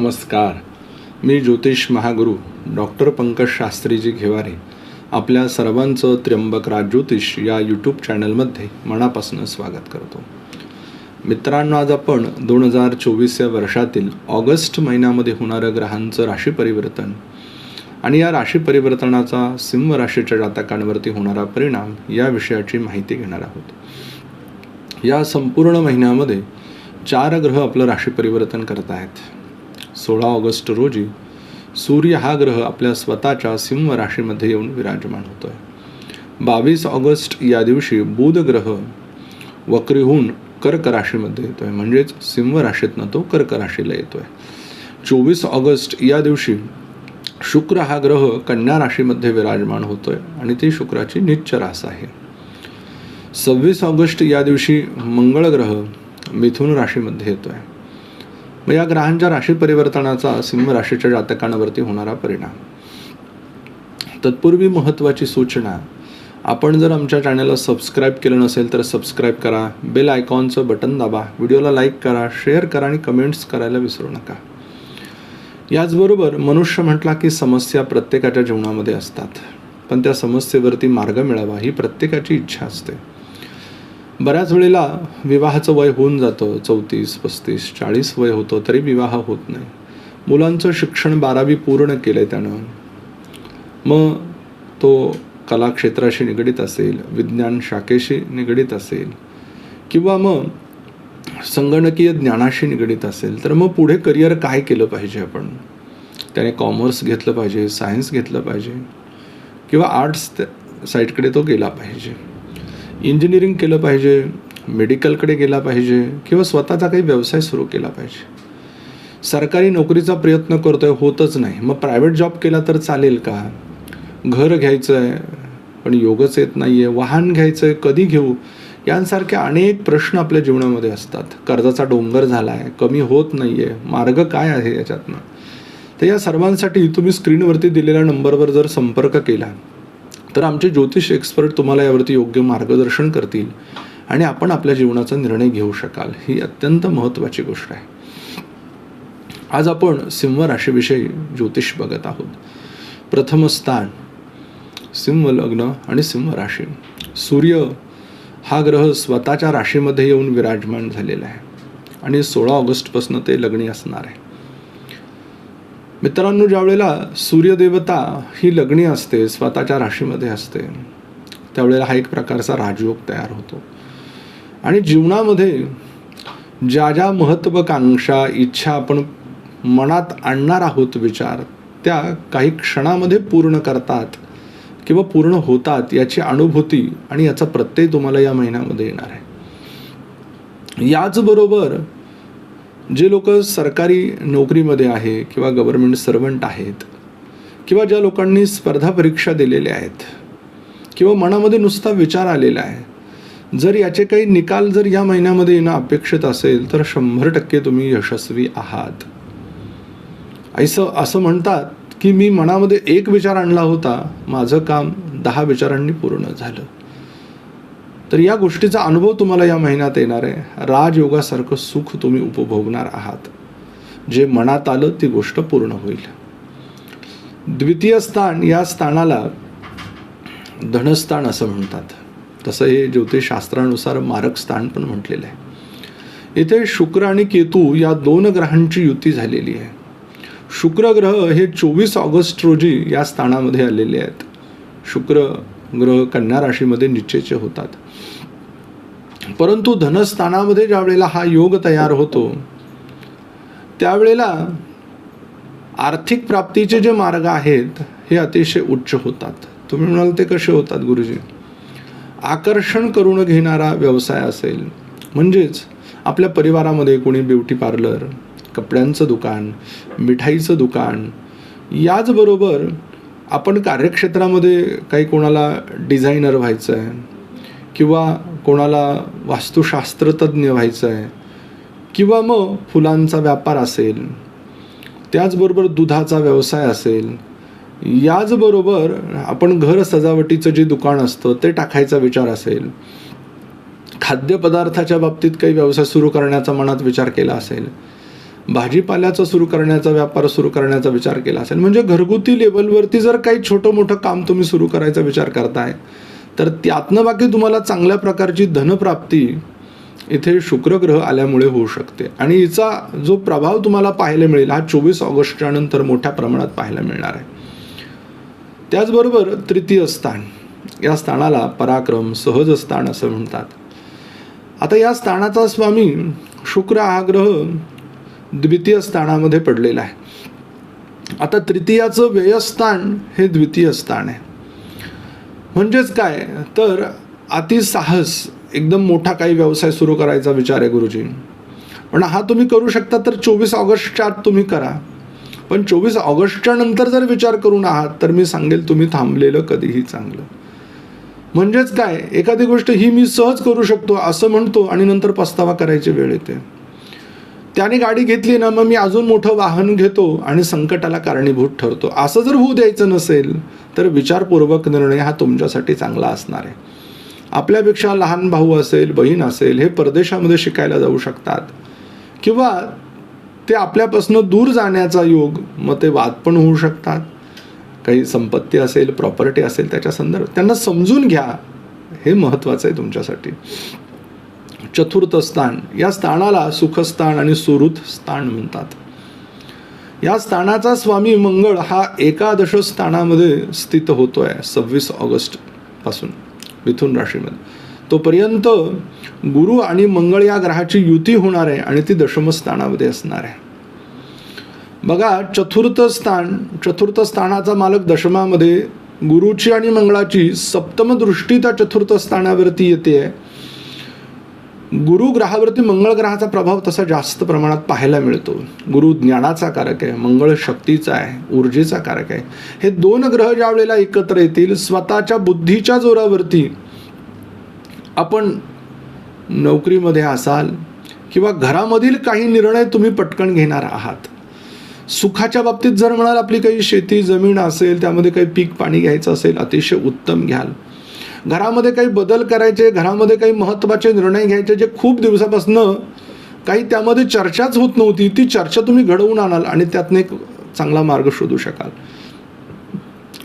नमस्कार. मी ज्योतिष महागुरु डॉक्टर पंकज शास्त्रीजी घेवारे आपल्या सर्वांचं त्र्यंबक राज ज्योतिष या यूट्यूब चॅनलमध्ये मनापासून स्वागत करतो. मित्रांनो आज आपण दोन हजार चोवीस या वर्षातील ऑगस्ट महिन्यामध्ये होणारं ग्रहांचं राशी परिवर्तन आणि या राशी परिवर्तनाचा सिंह राशीच्या जातकांवरती होणारा परिणाम या विषयाची माहिती घेणार आहोत. या संपूर्ण महिन्यामध्ये चार ग्रह आपलं राशी परिवर्तन करत आहेत. सोळा ऑगस्ट रोजी सूर्य हा ग्रह आपल्या स्वतःच्या सिंह राशीमध्ये येऊन विराजमान होतो आहे बावीस ऑगस्ट या दिवशी बुध ग्रह वक्रीहून कर्क राशीमध्ये येतो आहे म्हणजेच सिंह राशीतनं तो कर्क राशीला येतो आहे चोवीस ऑगस्ट या दिवशी शुक्र हा ग्रह कन्या राशीमध्ये विराजमान होतोय आणि ती शुक्राची निच्च रास आहे. सव्वीस ऑगस्ट या दिवशी मंगळ ग्रह मिथुन राशीमध्ये येतो आहे मग या ग्रहांच्या राशी परिवर्तनाचा सिंह राशीच्या जातकांवरती होणारा परिणाम. तत्पूर्वी महत्त्वाची सूचना आपण जर आमच्या चॅनलला सबस्क्राईब केलं नसेल तर सबस्क्राईब करा बेल आयकॉनचं बटन दाबा व्हिडिओला लाईक करा शेअर करा आणि कमेंट्स करायला विसरू नका. याचबरोबर मनुष्य म्हटला की समस्या प्रत्येकाच्या जीवनामध्ये असतात पण त्या समस्येवरती मार्ग मिळावा ही प्रत्येकाची इच्छा असते. बऱ्याच वेळेला विवाहाचं वय होऊन जातं चौतीस पस्तीस चाळीस वय होतं तरी विवाह होत नाही. मुलांचं शिक्षण बारावी पूर्ण केलं आहे त्यानं. मग तो कला क्षेत्राशी निगडीत असेल विज्ञान शाखेशी निगडीत असेल किंवा मग संगणकीय ज्ञानाशी निगडीत असेल तर मग पुढे करिअर काय केलं पाहिजे आपण? त्याने कॉमर्स घेतलं पाहिजे सायन्स घेतलं पाहिजे किंवा आर्ट्स साईडकडे तो गेला पाहिजे. इंजिनिअरिंग केलं पाहिजे मेडिकलकडे गेला पाहिजे किंवा स्वतःचा काही व्यवसाय सुरू केला पाहिजे. सरकारी नोकरीचा प्रयत्न करतोय होतच नाही. मग प्रायव्हेट जॉब केला तर चालेल का? घर घ्यायचं आहे पण योगच येत नाही आहे वाहन घ्यायचं आहे कधी घेऊ? यांसारखे अनेक प्रश्न आपल्या जीवनामध्ये असतात. कर्जाचा डोंगर झाला आहे कमी होत नाही आहे मार्ग काय आहे याच्यातनं? तर या सर्वांसाठी तुम्ही स्क्रीनवरती दिलेल्या नंबरवर जर संपर्क केला तर आमचे ज्योतिष एक्सपर्ट तुम्हाला यावरती योग्य मार्गदर्शन करतील आणि आपण आपल्या जीवनाचा निर्णय घेऊ शकाल. ही अत्यंत महत्त्वाची गोष्ट आहे. आज आपण सिंह राशीविषयी ज्योतिष बघत आहोत. प्रथम स्थान सिंह लग्न आणि सिंह राशी. सूर्य हा ग्रह स्वतःच्या राशीमध्ये येऊन विराजमान झालेला आहे. आणि सोळा ऑगस्टपासून ते लग्नी असणार आहे. मित्रांनो ज्या वेळेला सूर्यदेवता ही लग्नी असते स्वतःच्या राशीमध्ये असते त्यावेळेला हा एक प्रकारचा राजयोग तयार होतो. आणि जीवनामध्ये ज्या ज्या महत्त्वाकांक्षा इच्छा आपण मनात आणणार आहोत विचार त्या काही क्षणामध्ये पूर्ण करतात किंवा पूर्ण होतात याची अनुभूती आणि याचा प्रत्यय तुम्हाला या महिन्यामध्ये येणार आहे. याचबरोबर जे लोक सरकारी नोकरीमध्ये आहे किंवा गव्हर्मेंट सर्वंट आहेत किंवा ज्या लोकांनी स्पर्धा परीक्षा दिलेल्या आहेत किंवा मनामध्ये नुसता विचार आलेला आहे जर याचे काही निकाल जर या महिन्यामध्ये येणं अपेक्षित असेल तर शंभर टक्के तुम्ही यशस्वी आहात. ऐसं असं म्हणतात की मी मनामध्ये एक विचार आणला होता माझं काम दहा विचारांनी पूर्ण झालं. तर या गोष्टीचा अनुभव तुम्हाला या महिन्यात येणार आहे. राजयोगासारखं सुख तुम्ही उपभोगणार आहात. जे मनात आलं ती गोष्ट पूर्ण होईल. द्वितीय स्थान या स्थानाला धनस्थान असं म्हणतात. तसं हे ज्योतिषशास्त्रानुसार मारक स्थान पण म्हटलेलं आहे. इथे शुक्र आणि केतू या दोन ग्रहांची युती झालेली आहे. शुक्र ग्रह हे चोवीस ऑगस्ट रोजी या स्थानामध्ये आलेले आहेत. शुक्र ग्रह कन्या राशीमध्ये निश्चयचे होतात. परंतु धनस्थानामध्ये ज्या वेळेला हा योग तयार होतो त्यावेळेला आर्थिक प्राप्तीचे जे मार्ग आहेत हे अतिशय उच्च होतात. तुम्ही म्हणाल ते कसे होतात गुरुजी? आकर्षण करून घेणारा व्यवसाय असेल म्हणजेच आपल्या परिवारामध्ये कोणी ब्युटी पार्लर कपड्यांचं दुकान मिठाईचं दुकान याचबरोबर आपण कार्यक्षेत्रामध्ये काही कोणाला डिझायनर व्हायचं आहे किंवा कोणाला वास्तुशास्त्रतज्ञ व्हायचं आहे किंवा मग फुलांचा व्यापार असेल त्याचबरोबर दुधाचा व्यवसाय असेल याचबरोबर आपण घर सजावटीचं जे दुकान असतं ते टाकायचा विचार असेल खाद्यपदार्थाच्या बाबतीत काही व्यवसाय सुरू करण्याचा मनात विचार केला असेल भाजीपाल्याचा सुरू करण्याचा व्यापार सुरू करण्याचा विचार केला असेल. म्हणजे घरगुती लेवलवरती जर काही छोटं मोठं काम तुम्ही सुरू करायचा विचार करताय तर त्यातनं बाकी तुम्हाला चांगल्या प्रकारची धनप्राप्ती इथे शुक्रग्रह आल्यामुळे होऊ शकते. आणि हिचा जो प्रभाव तुम्हाला पाहायला मिळेल हा चोवीस ऑगस्टच्या नंतर मोठ्या प्रमाणात पाहायला मिळणार आहे. त्याचबरोबर तृतीय स्थान. या स्थानाला पराक्रम सहज स्थान असं म्हणतात. आता या स्थानाचा स्वामी शुक्र हा ग्रह द्वितीय स्थानामध्ये पडलेला आहे. आता तृतीयाचं व्ययस्थान हे द्वितीय स्थान आहे. म्हणजेच काय? तर अतिसाहस एकदम मोठा काही व्यवसाय सुरू करायचा विचार आहे गुरुजी. पण हा तुम्ही करू शकता तर चोवीस ऑगस्टच्या आत तुम्ही करा. पण चोवीस ऑगस्टच्या नंतर जर विचार करून आहात तर मी सांगेल तुम्ही थांबलेलं कधीही चांगलं. म्हणजेच काय? एखादी गोष्ट ही मी सहज करू शकतो असं म्हणतो आणि नंतर पस्तावा करायची वेळ येते. त्याने गाडी घेतली ना मग मी अजून मोठं वाहन घेतो आणि संकटाला कारणीभूत ठरतो. असं जर होऊ द्यायचं नसेल तर विचारपूर्वक निर्णय हा तुमच्यासाठी चांगला असणार आहे. आपल्यापेक्षा लहान भाऊ असेल बहीण असेल हे परदेशामध्ये शिकायला जाऊ शकतात. किंवा ते आपल्यापासून दूर जाण्याचा योग मग ते वाद पण होऊ शकतात. काही संपत्ती असेल प्रॉपर्टी असेल त्याच्या संदर्भात त्यांना समजून घ्या. हे महत्त्वाचं आहे तुमच्यासाठी. चतुर्थ स्थान. या स्थानाला सुखस्थान आणि सुहृत स्थान म्हणतात. या स्थानाचा स्वामी मंगळ हा एकादश स्थानामध्ये स्थित होतो आहे सव्वीस ऑगस्टपासून मिथुन राशीमध्ये. तोपर्यंत गुरु आणि मंगळ या ग्रहाची युती होणार आहे आणि ती दशमस्थानामध्ये असणार आहे. बघा चतुर्थ स्थान चतुर्थ स्थानाचा मालक दशमामध्ये गुरुची आणि मंगळाची सप्तम दृष्टी त्या चतुर्थ स्थानावरती येते. आहे गुरु ग्रहावरती मंगळ ग्रहाचा प्रभाव तसा जास्त प्रमाणात पाहायला मिळतो. गुरु ज्ञानाचा कारक आहे मंगळ शक्तीचा आहे ऊर्जेचा कारक आहे. हे दोन ग्रह ज्या वेळेला एकत्र येतील स्वतःच्या बुद्धीच्या जोरावरती आपण नोकरीमध्ये असाल किंवा घरामधील काही निर्णय तुम्ही पटकन घेणार आहात. सुखाच्या बाबतीत जर म्हणाल आपली काही शेती जमीन असेल त्यामध्ये काही पीक पाणी घ्यायचं असेल अतिशय उत्तम घ्याल. घरामध्ये काही बदल करायचे घरामध्ये काही महत्त्वाचे निर्णय घ्यायचे जे खूप दिवसापासून काही त्यामध्ये चर्चाच होत नव्हती. ती चर्चा तुम्ही घडवून आणाल आणि त्यातनं एक चांगला मार्ग शोधू शकाल.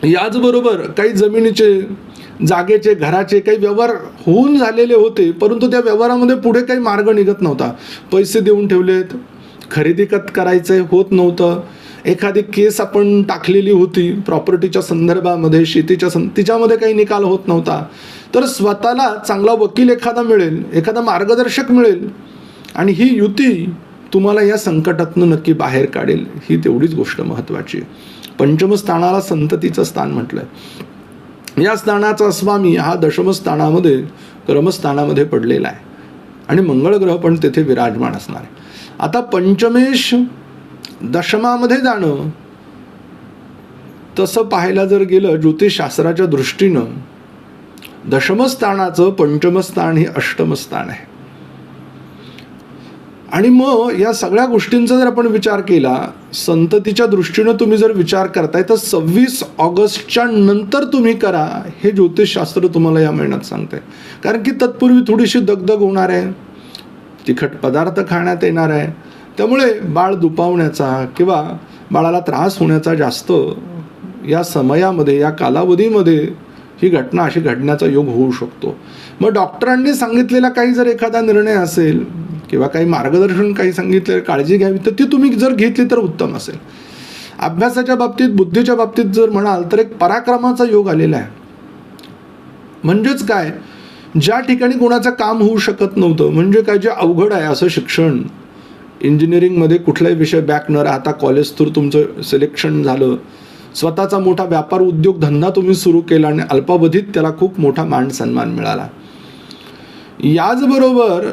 याचबरोबर काही जमिनीचे जागेचे घराचे काही व्यवहार होऊन झालेले होते परंतु त्या व्यवहारामध्ये पुढे काही मार्ग निघत नव्हता. पैसे देऊन ठेवलेत खरेदी कत करायचं होत नव्हतं. एखादी केस आपण टाकलेली होती प्रॉपर्टीच्या संदर्भामध्ये शेतीच्या सं तिच्यामध्ये काही निकाल होत नव्हता. तर स्वतःला चांगला वकील एखादा मिळेल एखादा मार्गदर्शक मिळेल आणि ही युती तुम्हाला या संकटातनं नक्की बाहेर काढेल ही तेवढीच गोष्ट महत्त्वाची पंचमस्थानाला संततीचं स्थान म्हटलं या स्थानाचा स्वामी हा दशमस्थानामध्ये क्रमस्थानामध्ये पडलेला आहे. आणि मंगळ ग्रह पण तेथे विराजमान असणार आहे. आता पंचमेश दशमामध्ये जाणं. तसं पाहायला जर गेलं ज्योतिषशास्त्राच्या दृष्टीनं दशमस्थानाचं पंचमस्थान हे अष्टमस्थान आहे. आणि मग या सगळ्या गोष्टींचा जर आपण विचार केला संततीच्या दृष्टीनं तुम्ही जर विचार करताय तर सव्वीस ऑगस्टच्या नंतर तुम्ही करा हे ज्योतिषशास्त्र तुम्हाला या महिन्यात सांगते कारण की तत्पूर्वी थोडीशी दगदग होणार आहे. तिखट पदार्थ खाण्यात येणार आहे. त्यामुळे बाळ दुपावण्याचा किंवा बाळाला त्रास होण्याचा जास्त या समयामध्ये या कालावधीमध्ये ही घटना अशी घडण्याचा योग होऊ शकतो. मग डॉक्टरांनी सांगितलेला काही जर एखादा निर्णय असेल किंवा काही मार्गदर्शन काही सांगितले काळजी घ्यावी तर ती तुम्ही जर घेतली तर उत्तम असेल. अभ्यासाच्या बाबतीत बुद्धीच्या बाबतीत जर म्हणाल तर एक पराक्रमाचा योग आलेला आहे. म्हणजेच काय? ज्या ठिकाणी कोणाचं काम होऊ शकत नव्हतं म्हणजे काय जे अवघड आहे असं शिक्षण इंजिनिअरिंगमध्ये कुठलाही विषय बॅक न राहता कॉलेज थ्रू तुमचं सिलेक्शन झालं. स्वतःचा मोठा व्यापार उद्योग धंदा तुम्ही सुरू केला आणि अल्पावधीत त्याला खूप मोठा मान सन्मान मिळाला. याचबरोबर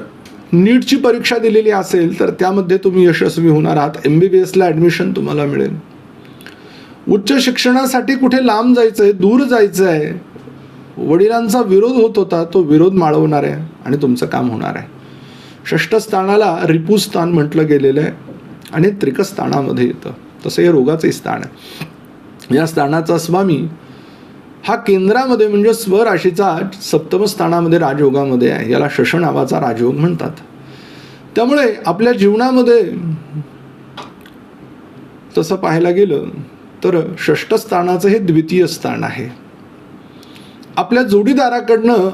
नीटची परीक्षा दिलेली असेल तर त्यामध्ये तुम्ही यशस्वी होणार आहात. एम बी बी एसला ॲडमिशन तुम्हाला मिळेल. उच्च शिक्षणासाठी कुठे लांब जायचं आहे दूर जायचं आहे वडिलांचा विरोध होत होता तो विरोध माळवणार आहे आणि तुमचं काम होणार आहे. षष्ठस्थानाला रिपुस्थान म्हटलं गेलेलं आहे आणि त्रिकस्थानामध्ये येतं. तसं हे रोगाचे स्थान आहे. या स्थानाचा स्वामी हा केंद्रामध्ये म्हणजे स्वराशीचा सप्तम स्थानामध्ये राजयोगामध्ये आहे. याला शश नावाचा राजयोग म्हणतात. त्यामुळे आपल्या जीवनामध्ये तसं पाहायला गेलं तर षष्ठ स्थानाचं हे द्वितीय स्थान आहे. आपल्या जोडीदाराकडनं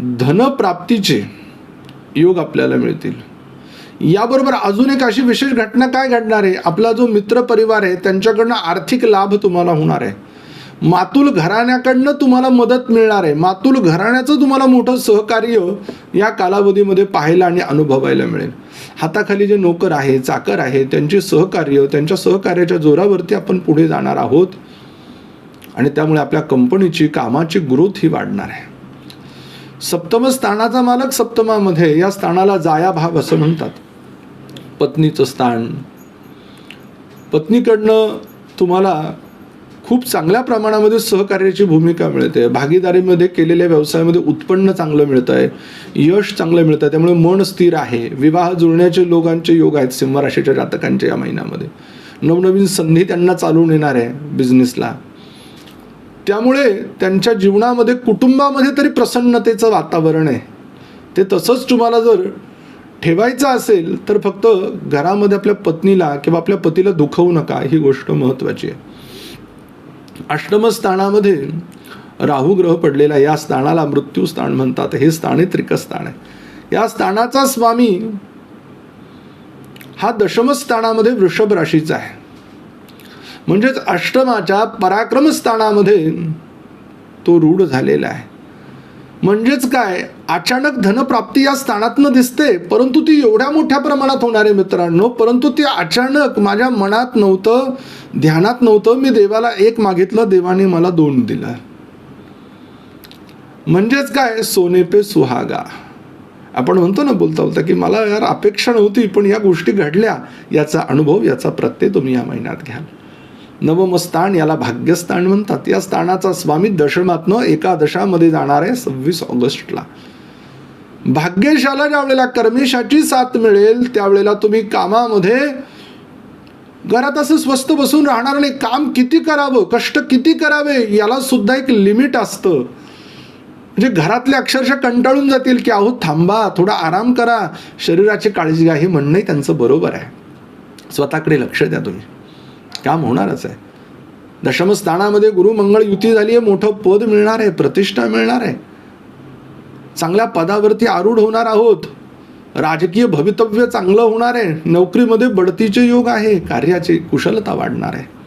धनप्राप्तीचे योग आपल्याला मिळतील. याबरोबर अजून एक अशी विशेष घटना काय घडणार आहे? आपला जो मित्र परिवार आहे त्यांच्याकडनं आर्थिक लाभ तुम्हाला होणार आहे. मातुल घराण्याकडनं तुम्हाला मदत मिळणार आहे. मातुल घराण्याचं तुम्हाला मोठं सहकार्य या कालावधीमध्ये पाहायला आणि अनुभवायला मिळेल. हाताखाली जे नोकर आहे चाकर आहे त्यांचे सहकार्य त्यांच्या सहकार्याच्या जोरावरती आपण पुढे जाणार आहोत. आणि त्यामुळे आपल्या कंपनीची कामाची ग्रोथ ही वाढणार आहे. सप्तम स्थानाचा मालक सप्तमामध्ये या स्थानाला जाया भाव असं म्हणतात. पत्नीचं स्थान. पत्नीकडनं तुम्हाला खूप चांगल्या प्रमाणामध्ये सहकार्याची भूमिका मिळते. भागीदारीमध्ये केलेल्या व्यवसायामध्ये उत्पन्न चांगलं मिळतं आहे यश चांगलं मिळतं आहे त्यामुळे मन स्थिर आहे. विवाह जुळण्याचे लोकांचे योग आहेत सिंह राशीच्या जातकांच्या या महिन्यामध्ये. नवनवीन संधी त्यांना चालून येणार आहे बिझनेसला त्यामुळे त्यांच्या जीवनामध्ये कुटुंबामध्ये तरी प्रसन्नतेचं वातावरण आहे. ते तसंच तुम्हाला जर ठेवायचं असेल तर फक्त घरामध्ये आपल्या पत्नीला किंवा आपल्या पतीला दुखवू नका. ही गोष्ट महत्त्वाची आहे. अष्टमस्थानामध्ये राहू ग्रह पडलेला या स्थानाला मृत्यू स्थान म्हणतात. हे स्थान हे त्रिकस्थान आहे. या स्थानाचा स्वामी हा दशमस्थानामध्ये वृषभ राशीचा आहे. म्हणजेच अष्टमाच्या पराक्रम स्थानामध्ये तो रूढ झालेला आहे. म्हणजेच काय? अचानक धनप्राप्ती या स्थानातनं दिसते परंतु ती एवढ्या मोठ्या प्रमाणात होणार आहे मित्रांनो परंतु ती अचानक माझ्या मनात नव्हतं ध्यानात नव्हतं मी देवाला एक मागितलं देवाने मला दोन दिलं. म्हणजेच काय? सोने पे सुहागा. आपण म्हणतो ना बोलता बोलता की मला यार अपेक्षा नव्हती पण या गोष्टी घडल्या याचा अनुभव याचा प्रत्यय तुम्ही या महिन्यात घ्याल. नवमस्थान याला भाग्यस्थान म्हणतात. या स्थानाचा स्वामी दशमातनं एकादशामध्ये जाणार आहे सव्वीस ऑगस्टला. भाग्यशाला ज्या वेळेला कर्मेशाची साथ मिळेल त्यावेळेला तुम्ही कामामध्ये घरात असं स्वस्त बसून राहणार नाही काम किती करावं कष्ट किती करावे याला सुद्धा एक लिमिट असतं. म्हणजे घरातले अक्षरशः कंटाळून जातील की अहो थांबा थोडा आराम करा शरीराची काळजी घ्या हे म्हणणंही त्यांचं बरोबर आहे. स्वतःकडे लक्ष द्या तुम्ही. काम होणारच आहे. दशमस्थानामध्ये गुरुमंगळ युती झाली आहे मोठं पद मिळणार आहे प्रतिष्ठा मिळणार आहे. चांगल्या पदावरती आरूढ होणार आहोत. राजकीय भवितव्य चांगलं होणार आहे. नोकरीमध्ये बढतीचे योग आहे. कार्याची कुशलता वाढणार आहे.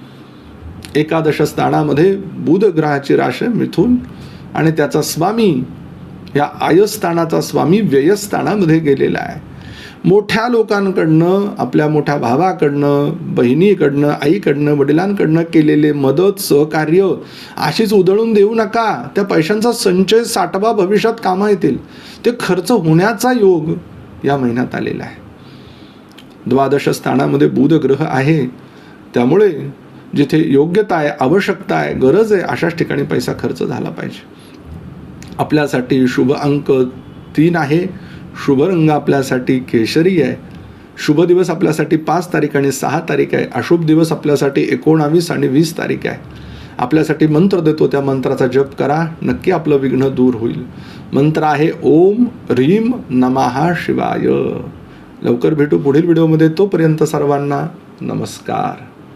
एकादश स्थानामध्ये बुध ग्रहाची राश मिथून आणि त्याचा स्वामी या आयस्थानाचा स्वामी व्ययस्थानामध्ये गेलेला आहे. मोठ्या लोकांकडनं आपल्या मोठ्या भावाकडनं बहिणीकडनं आईकडनं वडिलांकडनं केलेले मदत सहकार्य अशीच उधळून देऊ नका. त्या पैशांचा संचय साठवा भविष्यात कामा येतील. ते खर्च होण्याचा योग या महिन्यात आलेला आहे. द्वादश स्थानामध्ये बुध ग्रह आहे. त्यामुळे जिथे योग्यता आहे आवश्यकता आहे गरज आहे अशाच ठिकाणी पैसा खर्च झाला पाहिजे. आपल्यासाठी शुभ अंक तीन आहे. शुभ रंग आपल्यासाठी केशरी आहे. शुभ दिवस आपल्यासाठी पाच तारीख आणि सहा तारीख आहे. अशुभ दिवस आपल्यासाठी एकोणावीस आणि वीस तारीख आहे. आपल्यासाठी मंत्र देतो त्या मंत्राचा जप करा. नक्की आपलं विघ्न दूर होईल. मंत्र आहे ओम ह्रीम नमहा शिवाय. लवकर भेटू पुढील व्हिडिओमध्ये. तोपर्यंत सर्वांना नमस्कार.